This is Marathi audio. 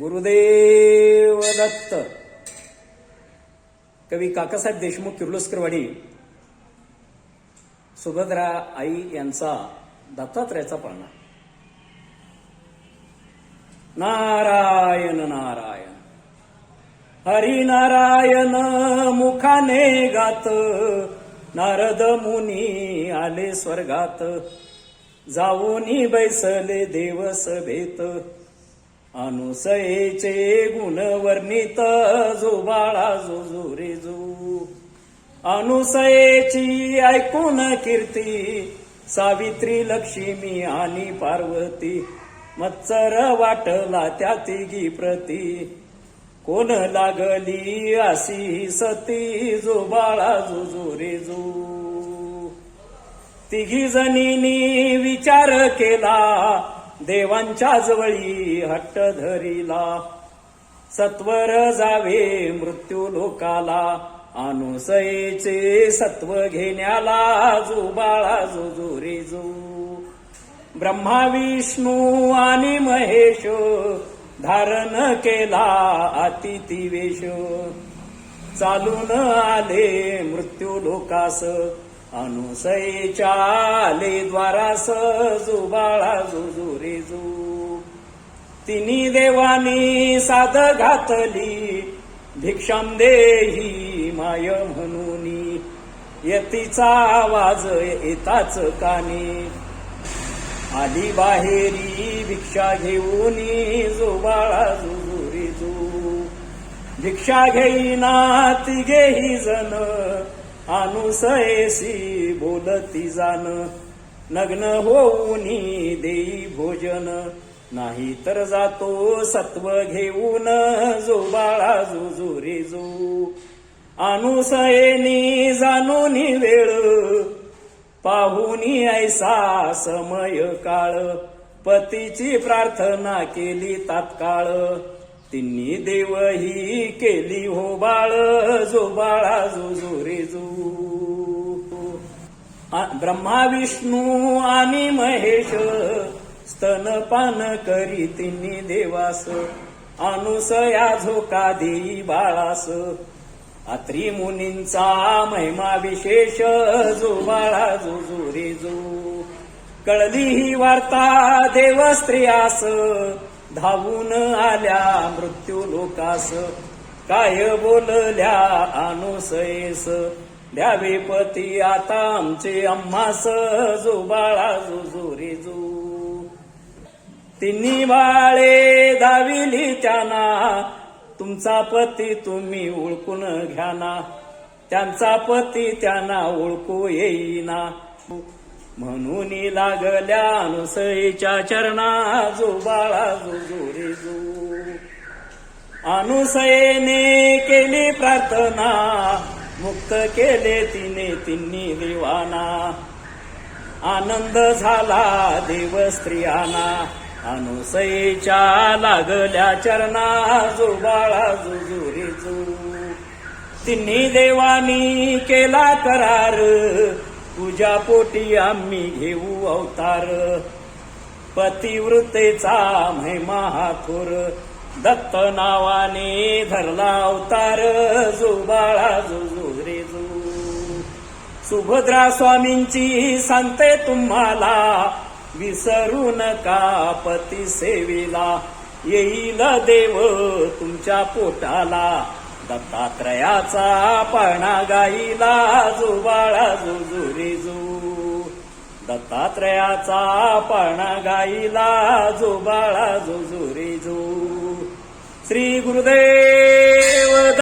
गुरुदेव दत्त. कवी काकासाहेब देशमुख किर्लोस्करवाडी सुभद्रा आई यांचा दत्तात्रयाचा पाळणा. नारायण नारायण. हरिनारायण मुखाने गात. नारद मुनी आले स्वर्गात. जाऊनी बैसले देवस भेत अनुसयेचे गुण वर्णित जो बाळा जो जो रे जो. अनुसयेची ऐकून कीर्ती सावित्री लक्ष्मी आणि पार्वती. मत्सर वाटला त्या तिघी प्रती. कोण लागली अशी सती जो बाळा जो जो रे जो. तिघी जणींनी विचार केला देवांच्या जवळी हट्ट धरिला. सत्वर जावे मृत्यू लोकाला. अनुसयेचे सत्व घेण्याला जो बाळा जो जो रे जो ब्रह्मा विष्णू आणि महेश धारण केला अतिथी वेश चालून आले मृत्यू लोकास. अनुसय चाले द्वारा जो बाळा जो. रे जू तिन्ही देवानी साध घातली भिक्षाम देही माय म्हणून. यतीचा आवाज येताच कानी. आली बाहेरी भिक्षा घेऊन जो बाळा रे भिक्षा घेईना तिघेही जण अनुसयसी बोलती जाण. नग्न होऊनी देई भोजन. नाही तर जातो सत्व घेऊन जो बाळा जो जो रे जो. अनुसयेनी जाणूनी वेळ. पाहुनी ऐसा समय काळ. पतीची प्रार्थना केली तात्काळ. तिन्ही देव ही केली हो बाळ जो बाळा जो जो रे जो. ब्रह्मा विष्णू आणि महेश स्तनपान करी तिन्ही देवास. अनुसया झोका देई बाळास. अत्री मुनींचा महिमा विशेष जो बाळा जो जो रे जो. कळली ही वार्ता देव स्त्रियास धावून आल्या मृत्यू लोकास. काय बोलल्या अनुसयेस. द्यावे पती आता आमचे अम्मास. जो बाळा जो जो रे जो. तिन्ही बाळे दाविली त्यांना. तुमचा पती तुम्ही ओळखून घ्या ना. त्यांचा पती त्यांना ओळखू येईना. म्हणून लागल्या अनुसईच्या चरणा जो बाळा जो जोरे जो. अनुसयेने केली प्रार्थना मुक्त केले तिने तिन्ही देवाना. आनंद झाला देव स्त्रियांना अनुसयेच्या लागल्या चरणा जो बाळा जो जोरे जो. तिन्ही देवानी केला करार तुझ्या पोटी आम्ही घेऊ अवतार. पतिवृत्तेचा महिमा दत्त नावाने धरला अवतार. जो बाळा जो जो रे जो सुभद्रा स्वामींची सांगते तुम्हाला. विसरू नका पती सेवेला? येईल देव तुमच्या पोटाला. दत्तात्रयाचा पणा गाईला जुबाळा बाळा दत्तात्रयाचा पणा गाईला जुबाळा बाळा श्री गुरुदेव!